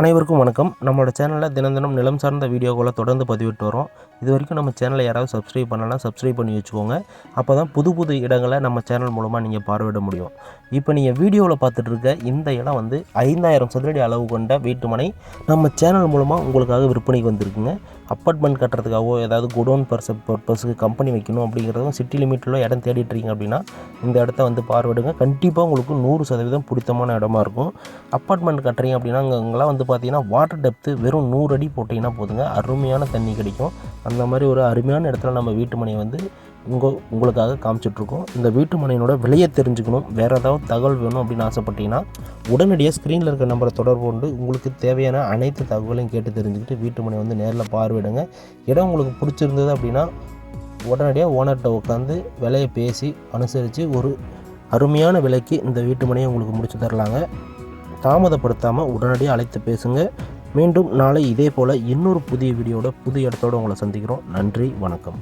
அனைவருக்கும் வணக்கம். நம்மளோட சேனலில் தினம் தினம் நிலம் சார்ந்த வீடியோக்களை தொடர்ந்து பதிவிட்டு வரோம் இது வரைக்கும் நம்ம சேனலை யாராவது சப்ஸ்கிரைப் பண்ணலாம் சப்ஸ்கிரைப் பண்ணி வச்சுக்கோங்க. அப்போ தான் புது புது இடங்களை நம்ம சேனல் மூலமாக நீங்கள் பார்வையிட முடியும். இப்போ நீங்கள் வீடியோவில் பார்த்துட்டு இருக்க இந்த இடம் வந்து ஐந்தாயிரம் சதுரடி அளவு கொண்ட வீட்டுமனை. நம்ம சேனல் மூலமாக உங்களுக்காக விற்பனைக்கு வந்திருக்குங்க. அப்பார்ட்மெண்ட் கட்டுறதுக்காகவோ ஏதாவது குடோன் பர்ச பர்பஸுக்கு கம்பெனி வைக்கணும் அப்படிங்கிறதும் சிட்டி லிமிட்டில் இடம் தேடிட்டு இருக்கீங்க அப்படின்னா இந்த இடத்த வந்து பார்வையிடுங்க. கண்டிப்பாக உங்களுக்கு நூறு சதவீதம் பிடித்தமான இடமா இருக்கும். அப்பார்ட்மெண்ட் கட்டுறீங்க அப்படின்னா அங்கே அங்கெல்லாம் வந்து பார்த்தீங்கன்னா வாட்டர் டெப்த்து வெறும் நூறு அடி போட்டிங்கன்னா போதுங்க. அருமையான தண்ணி கிடைக்கும். அந்த மாதிரி ஒரு அருமையான இடத்துல நம்ம வீட்டு மனையை வந்து உங்கள் உங்களுக்காக காமிச்சிட்ருக்கோம். இந்த வீட்டு மனையினோட விலையை தெரிஞ்சுக்கணும். வேறு ஏதாவது தகவல் வேணும் அப்படின்னு ஆசைப்பட்டீங்கன்னா உடனடியாக ஸ்க்ரீனில் இருக்க நம்பரை தொடர்பு கொண்டு உங்களுக்கு தேவையான அனைத்து தகவலையும் கேட்டு தெரிஞ்சுக்கிட்டு வீட்டு மனை வந்து நேரில் பார்வையிடுங்க. இடம் உங்களுக்கு பிடிச்சிருந்தது அப்படின்னா உடனடியாக ஓனர்கிட்ட உட்காந்து விலையை பேசி அனுசரித்து ஒரு அருமையான விலைக்கு இந்த வீட்டு மனையை உங்களுக்கு முடிச்சு தரலாங்க. தாமதப்படுத்தாமல் உடனடியாக அழைத்து பேசுங்க. மீண்டும் நாளை இதே போல் இன்னொரு புதிய வீடியோட புதிய இடத்தோடு உங்களை சந்திக்கிறோம். நன்றி வணக்கம்.